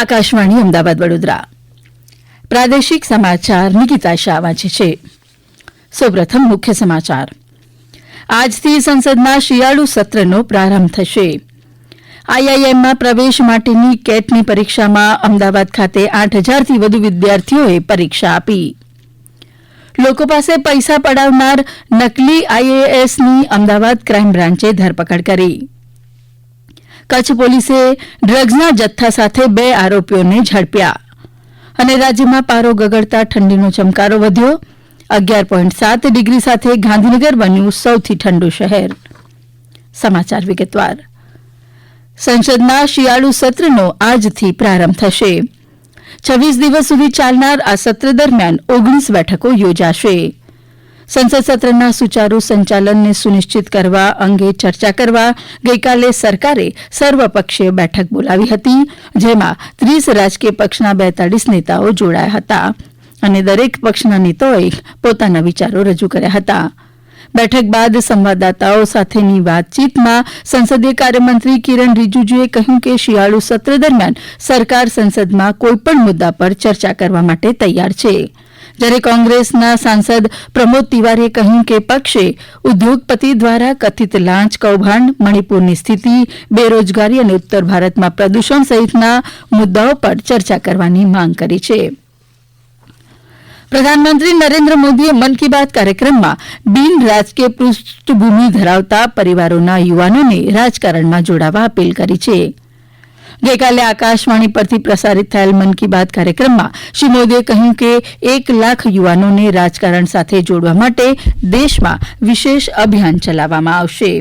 આકાશવાણી, અમદાવાદ, વડોદરા. પ્રાદેશિક સમાચાર નિકિતા શાહ વાંચે છે. સૌપ્રથમ મુખ્ય સમાચાર. આજથી સંસદના શિયાળુ સત્રનો પ્રારંભ થશે. આઈઆઈએમમાં પ્રવેશ માટેની કેટની પરીક્ષામાં અમદાવાદ ખાતે આઠ હજારથી વધુ વિદ્યાર્થીઓએ પરીક્ષા આપી. લોકો પાસે પૈસા પડાવનાર નકલી આઈએએસની અમદાવાદ ક્રાઇમ બ્રાન્ચે ધરપકડ કરી. કચ્છ પોલીસે ડ્રગ્સના જથ્થા સાથે બે આરોપીઓને ઝડપ્યા રાજ્યમાં પારો ગગડતા ઠંડીનો ચમકારો વધ્યો. અગિયાર પોઈન્ટ સાત ડિગ્રી સાથે ગાંધીનગર બન્યું સૌથી ઠંડુ શહેર. સમાચાર વિગતવાર. સંસદના શિયાળુ સત્રનો આજથી પ્રારંભ થશે. છવ્વીસ દિવસ સુધી ચાલનાર આ સત્ર દરમિયાન ઓગણીસ બેઠકો યોજાશે. સંસદ સત્રના સુચારુ સંચાલનને સુનિશ્ચિત કરવા અંગે ચર્ચા કરવા ગઈકાલે સરકારે સર્વપક્ષીય બેઠક બોલાવી હતી, જેમાં ત્રીસ રાજકીય પક્ષના બેતાળીસ નેતાઓ જોડાયા હતા અને દરેક પક્ષના નેતાઓએ પોતાના વિચારો રજૂ કર્યા હતા. બેઠક બાદ સંવાદદાતાઓ સાથેની વાતચીતમાં સંસદીય કાર્યમંત્રી કિરણ રિજુજુએ કહ્યું કે શિયાળુ સત્ર દરમિયાન સરકાર સંસદમાં કોઈપણ મુદ્દા પર ચર્ચા કરવા માટે તૈયાર છે. જ્યારે કોંગ્રેસના સાંસદ પ્રમોદ તિવારીએ કહ્યું કે પક્ષે ઉદ્યોગપતિ દ્વારા કથિત લાંચ કૌભાંડ, મણિપુરની સ્થિતિ, બેરોજગારી અને ઉત્તર ભારતમાં પ્રદૂષણ સહિતના મુદ્દાઓ પર ચર્ચા કરવાની માંગ કરી છે. પ્રધાનમંત્રી નરેન્દ્ર મોદીએ મન કી બાત કાર્યક્રમમાં બિન રાજકીય પૃષ્ઠભૂમિ ધરાવતા પરિવારોના યુવાનોને રાજકારણમાં જોડાવા અપીલ કરી છે. ગઈકાલે આકાશવાણી પરથી પ્રસારિત થયેલ મન કી બાત કાર્યક્રમમાં શ્રી મોદીએ કહ્યું કે એક લાખ યુવાનોને રાજકારણ સાથે જોડવા માટે દેશમાં વિશેષ અભિયાન ચલાવવામાં આવશે.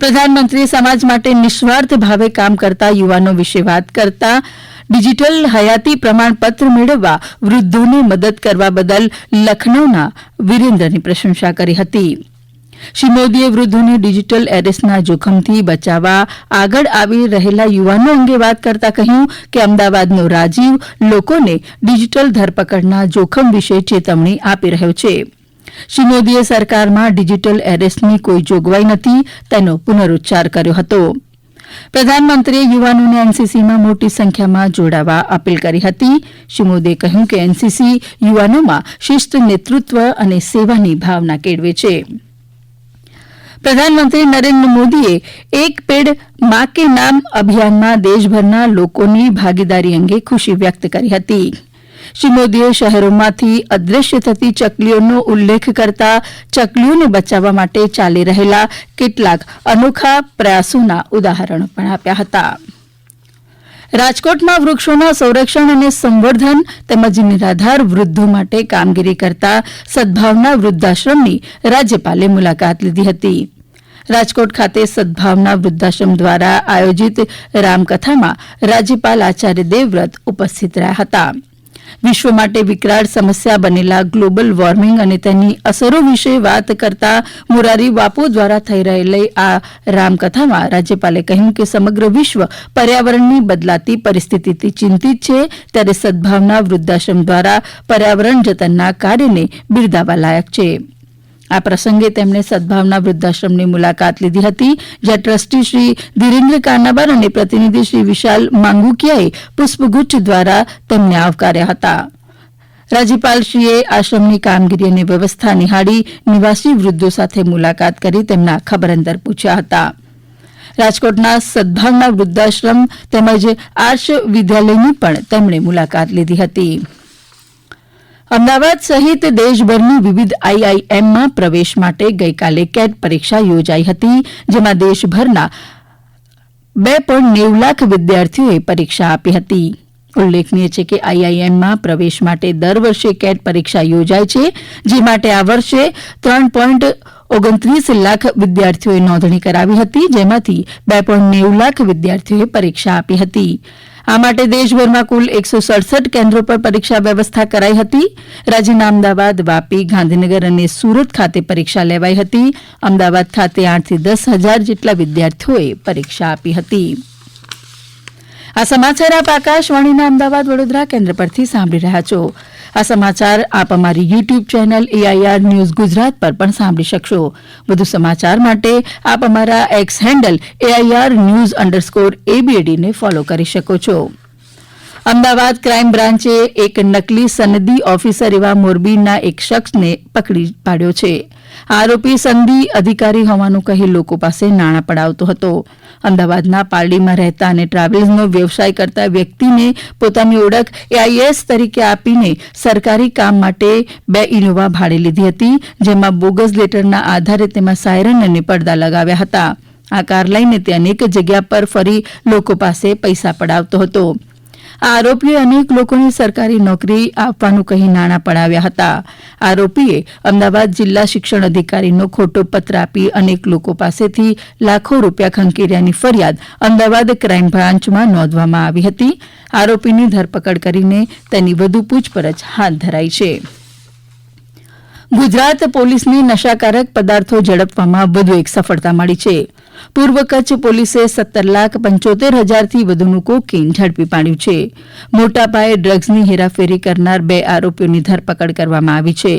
પ્રધાનમંત્રીએ સમાજ માટે નિસ્વાર્થ ભાવે કામ કરતા યુવાનો વિશે વાત કરતા ડિજીટલ હયાતી પ્રમાણપત્ર મેળવવા વૃદ્ધોને મદદ કરવા બદલ લખનૌના વિરેન્દ્રની પ્રશંસા કરી હતી. શ્રી મોદીએ વૃદ્ધોને ડિજીટલ એરેસ્ટના જોખમથી બચાવવા આગળ આવી રહેલા યુવાનો અંગે વાત કરતાં કહ્યું કે અમદાવાદનો રાજીવ લોકોને ડિજીટલ ધરપકડના જોખમ વિશે ચેતવણી આપી રહ્યો છે. શ્રી મોદીએ સરકારમાં ડિજીટલ એરેસ્ટની કોઈ જોગવાઈ નથી, તેનો પુનરૂચ્ચાર કર્યો હતો. પ્રધાનમંત્રીએ યુવાનોને એનસીસીમાં મોટી સંખ્યામાં જોડાવા અપીલ કરી હતી. શ્રી મોદીએ કહ્યું કે એનસીસી યુવાનોમાં શિસ્ત, નેતૃત્વ અને સેવાની ભાવના કેળવે છે. પ્રધાનમંત્રી નરેન્દ્ર મોદીએ એક પેડ મા કે નામ અભિયાનમાં દેશભરના લોકોની ભાગીદારી અંગે ખુશી વ્યક્ત કરી હતી. શ્રી મોદીએ શહેરોમાંથી અદ્રશ્ય થતી ચકલીઓનો ઉલ્લેખ કરતા ચકલીઓને બચાવવા માટે ચાલી રહેલા કેટલાક અનોખા પ્રયાસોના ઉદાહરણો પણ આપ્યા હતા. રાજકોટમાં વૃક્ષોના સંરક્ષણ અને સંવર્ધન તેમજ નિરાધાર વૃદ્ધો માટે કામગીરી કરતા સદભાવના વૃદ્ધાશ્રમની રાજ્યપાલે મુલાકાત લીધી હતી. રાજકોટ ખાતે સદભાવના વૃદ્ધાશ્રમ દ્વારા આયોજિત રામકથામાં રાજ્યપાલ આચાર્ય દેવવ્રત ઉપસ્થિત રહ્યા હતા. વિશ્વ માટે વિકરાળ સમસ્યા બનેલા ગ્લોબલ વોર્મિંગ અને તેની અસરો વિશે વાત કરતા મોરારી બાપુ દ્વારા થઈ રહેલી આ રામકથામાં રાજ્યપાલે કહ્યું કે સમગ્ર વિશ્વ પર્યાવરણની બદલાતી પરિસ્થિતિથી ચિંતિત છે. ત્યારે સદભાવના વૃદ્ધાશ્રમ દ્વારા પર્યાવરણ જતનના કાર્યને બિરદાવવા લાયક છે. આ પ્રસંગે તેમણે સદભાવના વૃદ્ધાશ્રમની મુલાકાત લીધી હતી, જ્યાં ટ્રસ્ટી શ્રી ધીરેન્દ્ર કાનાબાર અને પ્રતિનિધિ શ્રી વિશાલ માંગુકીયાએ પુષ્પગુચ્છ દ્વારા તેમને આવકાર્યા હતા. રાજ્યપાલશ્રીએ આશ્રમની કામગીરી અને વ્યવસ્થા નિહાળી નિવાસી વૃદ્ધો સાથે મુલાકાત કરી તેમના ખબર અંતર પૂછ્યા હતા. રાજકોટના સદભાવના વૃદ્ધાશ્રમ તેમજ આર્ષ વિદ્યાલયની પણ તેમણે મુલાકાત લીધી હતી. અમદાવાદ સહિત દેશભરની વિવિધ આઈઆઈએમમાં પ્રવેશ માટે ગઈકાલે કેટ પરીક્ષા યોજાઈ હતી, જેમાં દેશભરના બે પોઈન્ટ નેવું લાખ વિદ્યાર્થીઓએ પરીક્ષા આપી હતી. ઉલ્લેખનીય છે કે આઈઆઈએમમાં પ્રવેશ માટે દર વર્ષે કેટ પરીક્ષા યોજાય છે, જે માટે આ વર્ષે ત્રણ પોઈન્ટ ઓગણત્રીસ લાખ વિદ્યાર્થીઓએ નોંધણી કરાવી હતી, જેમાંથી બે પોઈન્ટ નેવું લાખ વિદ્યાર્થીઓએ પરીક્ષા આપી હતી. આ માટે દેશભરમાં કુલ એકસો સડસઠ કેન્દ્રો પર પરીક્ષા વ્યવસ્થા કરાઈ હતી. રાજ્યના અમદાવાદ, વાપી, ગાંધીનગર અને સુરત ખાતે પરીક્ષા લેવાઈ હતી. અમદાવાદ ખાતે આઠથી દસ હજાર જેટલા વિદ્યાર્થીઓએ પરીક્ષા આપી હતી. આ સમાચાર આપ આકાશવાણીના અમદાવાદ વડોદરા કેન્દ્ર પરથી સાંભળી રહ્યા છો. આ સમાચાર આપ અમારી YouTube channel AIR news Gujarat પર પણ સાંભળી શકશો. વધુ સમાચાર માટે આપ અમારા X handle AIR news underscore એબીએડીને follow કરી શકો છો. અમદાવાદ ક્રાઇમ બ્રાન્ચે એક નકલી સનદી ઓફિસર એવા મોરબીના એક શખ્સને પકડી પાડ્યો છે. આ આરોપી સંદી અધિકારી હોવાનું કહી લોકો પાસે નાણાં પડાવતો હતો. અમદાવાદના પારડીમાં રહેતા અને ટ્રાવેલ્સનો વ્યવસાય કરતા વ્યક્તિને પોતાની ઓળખ એઆઈએસ તરીકે આપીને સરકારી કામ માટે બે ઇનોવા ભાડે લીધી હતી, જેમાં બોગસ લેટરના આધારે તેમાં સાયરન અને પડદા લગાવ્યા હતા. આ કાર લઈને તે અનેક જગ્યા પર ફરી લોકો પાસે પૈસા પડાવતો હતો. આ આરોપીએ અનેક લોકોને સરકારી નોકરી આપવાનું કહી નાણાં પડાવ્યા હતા. આરોપીએ અમદાવાદ જિલ્લા શિક્ષણ અધિકારીનો ખોટો પત્ર આપી અનેક લોકો પાસેથી લાખો રૂપિયા ખંખેર્યાની ફરિયાદ અમદાવાદ ક્રાઇમ બ્રાન્ચમાં નોંધવામાં આવી હતી. આરોપીની ધરપકડ કરીને તેની વધુ પૂછપરછ હાથ ધરાઈ છે. ગુજરાત પોલીસની નશાકારક પદાર્થો ઝડપવામાં વધુ એક સફળતા મળી છે. પૂર્વ કચ્છ પોલીસે સત્તર લાખ પંચોતેર હજારથી વધુનું કોકેઇન ઝડપી પાડ્યું છે. મોટા પાયે ડ્રગ્સની હેરાફેરી કરનાર બે આરોપીઓની ધરપકડ કરવામાં આવી છે.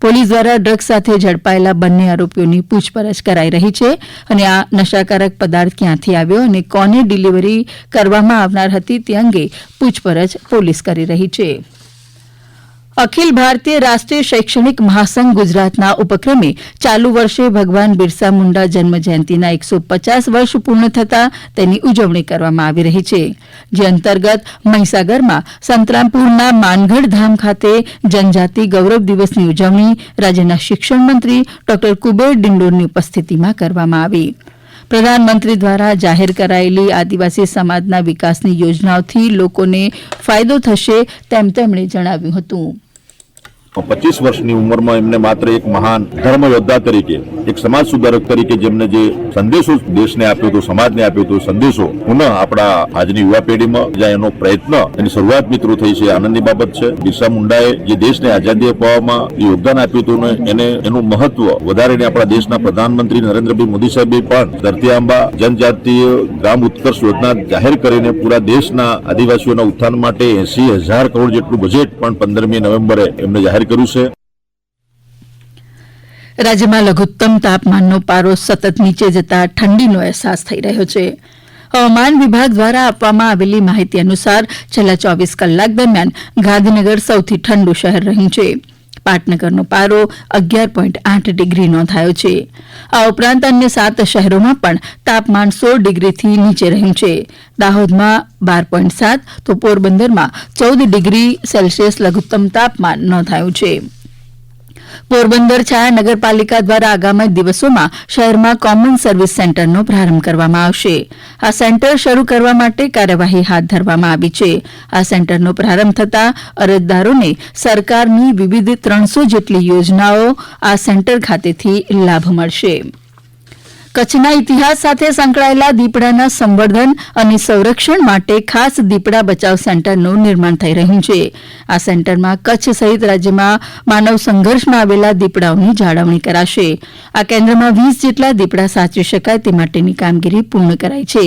પોલીસ દ્વારા ડ્રગ્સ સાથે ઝડપાયેલા બંને આરોપીઓની પૂછપરછ કરાઈ રહી છે અને આ નશાકારક પદાર્થ ક્યાંથી આવ્યો અને કોને ડિલિવરી કરવામાં આવનાર હતી તે અંગે પૂછપરછ પોલીસ કરી રહી છે. અખિલ ભારતીય રાષ્ટ્રીય શૈક્ષણિક મહાસંઘ ગુજરાતના ઉપક્રમે ચાલુ વર્ષે ભગવાન બિરસા મુંડા જન્મ જયંતિના એકસો પચાસ વર્ષ પૂર્ણ થતા તેની ઉજવણી કરવામાં આવી રહી છે. જે અંતર્ગત મહીસાગરમાં સંતરામપુરના માનગઢ ધામ ખાતે જનજાતિ ગૌરવ દિવસની ઉજવણી રાજ્યના શિક્ષણ મંત્રી ડોક્ટર કુબેર ડિંડોરની ઉપસ્થિતિમાં કરવામાં આવી. પ્રધાનમંત્રી દ્વારા જાહેર કરાયેલી આદિવાસી સમાજના વિકાસની યોજનાઓથી લોકોને ફાયદો થશે તેમ તેમણે જણાવ્યું હતું. પચીસ વર્ષની ઉંમરમાં એમને માત્ર એક મહાન ધર્મ યોદ્ધા તરીકે, એક સમાજ સુધારક તરીકે જેમને જે સંદેશો દેશને આપ્યો હતો, સમાજને આપ્યો હતો, સંદેશો પુનઃ આપણા આજની યુવા પેઢીમાં જ્યાં એનો પ્રયત્ન એની શરૂઆત મિત્રો થઈ છે આનંદની બાબત છે. બિરસા મુંડાએ જે દેશને આઝાદી અપાવવામાં યોગદાન આપ્યું હતું ને એને, એનું મહત્વ વધારીને આપણા દેશના પ્રધાનમંત્રી નરેન્દ્રભાઈ મોદી સાહેબે પણ ધરતી આંબા જનજાતીય ગ્રામ ઉત્કર્ષ યોજના જાહેર કરીને પૂરા દેશના આદિવાસીઓના ઉત્થાન માટે એસી હજાર કરોડ જેટલું બજેટ પણ પંદરમી નવેમ્બરે એમને જાહેર કર્યું છે. રાજ્યમાં લઘુત્તમ તાપમાનનો પારો સતત નીચે જતા ઠંડીનો અહેસાસ થઈ રહ્યો છે. હવામાન વિભાગ દ્વારા આપવામાં આવેલી માહિતી અનુસાર છેલ્લા ચોવીસ કલાક દરમિયાન ગાંધીનગર સૌથી ઠંડુ શહેર રહ્યું છે. પાટનગરનો પારો અગિયાર પોઈન્ટ આઠ ડિગ્રી નોંધાયો છે. આ ઉપરાંત અન્ય સાત શહેરોમાં પણ તાપમાન સોળ ડિગ્રીથી નીચે રહ્યું છે. દાહોદમાં બાર પોઈન્ટ સાત તો પોરબંદરમાં ચૌદ ડિગ્રી સેલ્સિયસ લઘુત્તમ તાપમાન નોંધાયું છે. પોરબંદર છાયા નગરપાલિકા દ્વારા આગામી દિવસોમાં શહેરમાં કોમન સર્વિસ સેન્ટરનો પ્રારંભ કરવામાં આવશે. આ સેન્ટર શરૂ કરવા માટે કાર્યવાહી હાથ ધરવામાં આવી છે. આ સેન્ટરનો પ્રારંભ થતાં અરજદારોને સરકારની વિવિધ ત્રણસો જેટલી યોજનાઓ આ સેન્ટર ખાતેથી લાભ મળશે. કચ્છના ઇતિહાસ સાથે સંકળાયેલા દીપડાના સંવર્ધન અને સંરક્ષણ માટે ખાસ દીપડા બચાવ સેન્ટરનું નિર્માણ થઈ રહ્યું છે. આ સેન્ટરમાં કચ્છ સહિત રાજ્યમાં માનવ સંઘર્ષમાં આવેલા દીપડાઓની જાળવણી કરાશે. આ કેન્દ્રમાં વીસ જેટલા દીપડા સાચવી શકાય તે માટેની કામગીરી પૂર્ણ કરાઈ છે.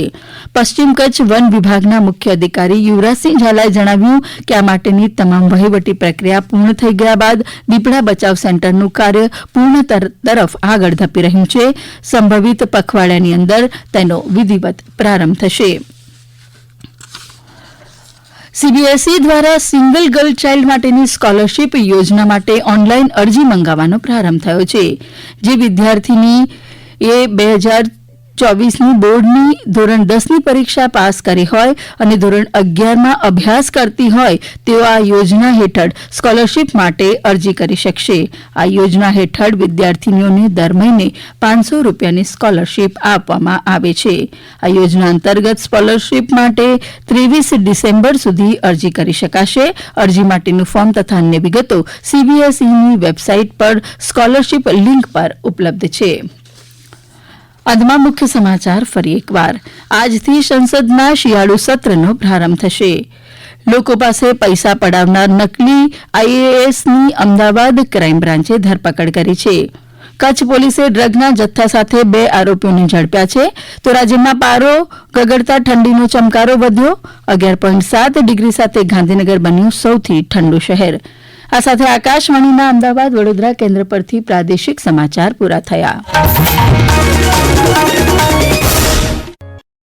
પશ્ચિમ કચ્છ વન વિભાગના મુખ્ય અધિકારી યુવરાજસિંહ ઝાલાએ જણાવ્યું કે આ માટેની તમામ વહીવટી પ્રક્રિયા પૂર્ણ થઈ ગયા બાદ દીપડા બચાવ સેન્ટરનું કાર્ય પૂર્ણ તરફ આગળ ધપી રહ્યું છે. સંભવિત પખવાડિયાની અંદર તેનો વિધિવત પ્રારંભ થશે. સીબીએસઈ દ્વારા સિંગલ ગર્લ ચાઇલ્ડ માટેની સ્કોલરશીપ યોજના માટે ઓનલાઈન અરજી મંગાવવાનો પ્રારંભ થયો છે. જે વિદ્યાર્થીની એ બે હજાર ચોવીસની બોર્ડની ધોરણ દસની પરીક્ષા પાસ કરી હોય અને ધોરણ અગિયારમાં અભ્યાસ કરતી હોય, તેઓ આ યોજના હેઠળ સ્કોલરશીપ માટે અરજી કરી શકશે. આ યોજના હેઠળ વિદ્યાર્થીનીઓને દર મહિને પાંચસો રૂપિયાની સ્કોલરશીપ આપવામાં આવે છે. આ યોજના અંતર્ગત સ્કોલરશીપ માટે ત્રેવીસ ડિસેમ્બર સુધી અરજી કરી શકાશે. અરજી માટેનું ફોર્મ તથા અન્ય વિગતો સીબીએસઈની વેબસાઇટ પર સ્કોલરશીપ લિંક પર ઉપલબ્ધ છે. અંતમાં મુખ્ય સમાચાર ફરી એકવાર. આજથી સંસદના શિયાળુ સત્રનો પ્રારંભ થશે. લોકો પાસે પૈસા પડાવનાર નકલી આઈએએસની અમદાવાદ ક્રાઇમ બ્રાન્ચે ધરપકડ કરી છે. કચ્છ પોલીસે ડ્રગના જથ્થા સાથે બે આરોપીઓને ઝડપ્યા છે. તો રાજ્યમાં પારો ગગડતા ઠંડીનો ચમકારો વધ્યો. અગિયાર પોઈન્ટ સાત ડિગ્રી સાથે ગાંધીનગર બન્યું સૌથી ઠંડુ શહેર. આ સાથે આકાશવાણીના અમદાવાદ વડોદરા કેન્દ્ર પરથી પ્રાદેશિક સમાચાર પૂરા થયા. Thank you.